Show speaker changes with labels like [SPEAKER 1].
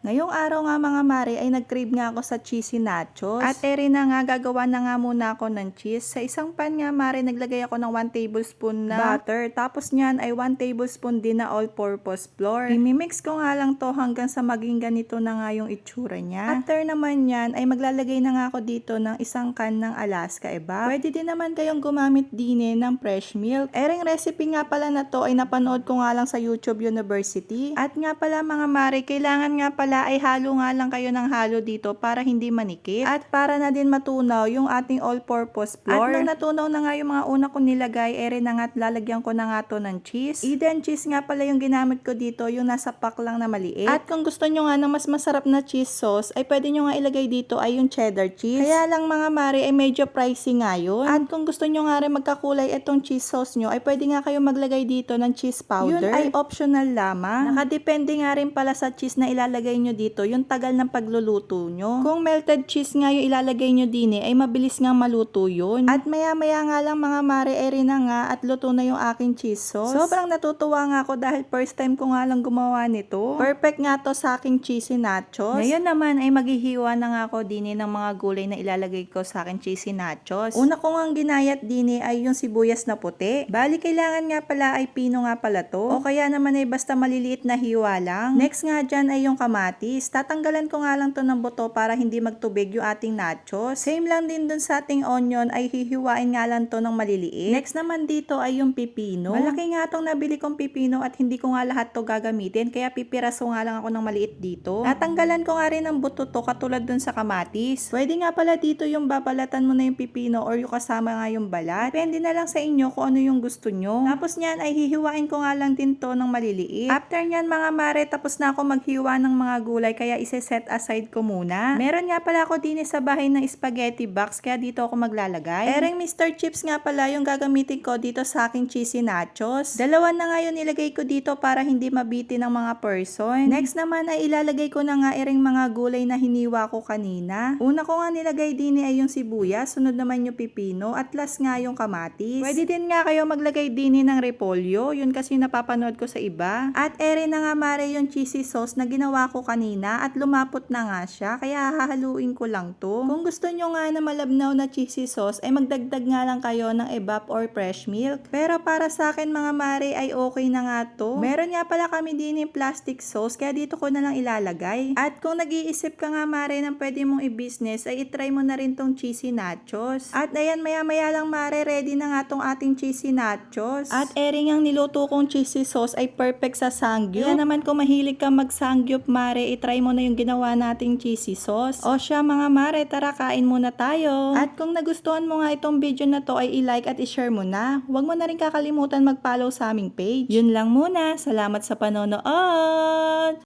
[SPEAKER 1] Ngayong araw nga mga mare ay nag-crave nga ako sa cheesy nachos. At ere na nga gagawa na nga muna ako ng cheese. Sa isang pan nga mare naglagay ako ng 1 tablespoon na butter. Tapos niyan ay 1 tablespoon din na all-purpose flour. Imimix ko nga lang to hanggang sa maging ganito na nga yung itsura niya. After naman yan ay maglalagay na nga ako dito ng isang can ng Alaska Eba. Pwede din naman kayong gumamit din eh ng fresh milk. Ereng recipe nga pala na to ay napanood ko nga lang sa YouTube University. At nga pala mga mare, kailangan nga pala ay halo nga lang kayo ng halo dito para hindi manikip. At para na din matunaw yung ating all-purpose flour. At nung natunaw na nga yung mga una ko nilagay, ere na nga at lalagyan ko na nga to ng cheese. Eden cheese nga pala yung ginamit ko dito, yung nasa pack lang na maliit. At kung gusto nyo nga ng mas masarap na cheese sauce, ay pwede nyo nga ilagay dito ay yung cheddar cheese. Kaya lang mga mare ay medyo pricey nga yun. At kung gusto nyo nga rin magkakulay itong cheese sauce nyo, ay pwede nga kayo maglagay dito ng cheese powder. Yun ay optional lamang. Nakadepende nga rin pala sa cheese na ilalagay nyo dito, yung tagal ng pagluluto nyo. Kung melted cheese nga yung ilalagay nyo din eh, ay mabilis nga maluto yun. At maya maya nga lang mga mare eri na nga at luto na yung aking cheese sauce. Sobrang natutuwa nga ako dahil first time ko nga lang gumawa nito. Perfect nga to sa aking cheesy nachos. Ngayon naman ay maghihiwa na nga ako din eh ng mga gulay na ilalagay ko sa aking cheesy nachos. Una ko nga ginayat din eh ay yung sibuyas na puti. Bali kailangan nga pala ay pino nga pala to. O kaya naman ay basta maliliit na hiwa lang. Next nga dyan ay yung kamatis. Tatanggalan ko nga lang to ng buto para hindi magtubig yung ating nachos. Same lang din dun sa ating onion ay hihiwain nga lang to ng maliliit. Next naman dito ay yung pipino. Malaki nga tong nabili kong pipino at hindi ko nga lahat to gagamitin kaya pipiraso nga lang ako ng maliit dito. Natanggalan ko nga rin ng buto to katulad dun sa kamatis. Pwede nga pala dito yung babalatan mo na yung pipino or yung kasama nga yung balat. Depende na lang sa inyo kung ano yung gusto nyo. Tapos niyan ay hihiwain ko nga lang din to ng maliliit. After niyan mga mare, tapos na ako maghiwa ng mga gulay kaya ise-set aside ko muna. Meron nga pala ako din sa bahay ng spaghetti box kaya dito ako maglalagay. Ereng Mr. Chips nga pala yung gagamitin ko dito sa aking cheesy nachos. Dalawa na nga yun nilagay ko dito para hindi mabiti ng mga person. Next naman ay ilalagay ko na nga ereng mga gulay na hiniwa ko kanina. Una ko nga nilagay din ay yung sibuyas, sunod naman yung pipino, at last nga yung kamatis. Pwede din nga kayo maglagay din ng repolyo, yun kasi napapanood ko sa iba. At ere na nga mare yung cheesy sauce na ginawa ko kanina at lumapot na nga siya, kaya hahaluin ko lang to. Kung gusto nyo nga na malabnaw na cheesy sauce, ay magdagdag nga lang kayo ng evap or fresh milk. Pero para sa akin mga mare ay okay na nga to. Meron nga pala kami din yung plastic sauce, kaya dito ko na lang ilalagay. At kung nag-iisip ka nga mare ng pwede mong i-business, ay itry mo na rin tong cheesy nachos. At ayan, maya-maya lang mare, ready na nga tong ating cheesy nachos. At ering ang niluto kong cheesy sauce ay perfect sa sangyup. Kaya naman kung mahilig ka mag-sangyup mare, itry mo na yung ginawa nating cheesy sauce. O siya mga mare, tara kain muna tayo. At kung nagustuhan mo nga itong video na to ay i-like at i-share mo na. Huwag mo na rin kakalimutan mag-follow sa aming page. Yun lang muna. Salamat sa panonood!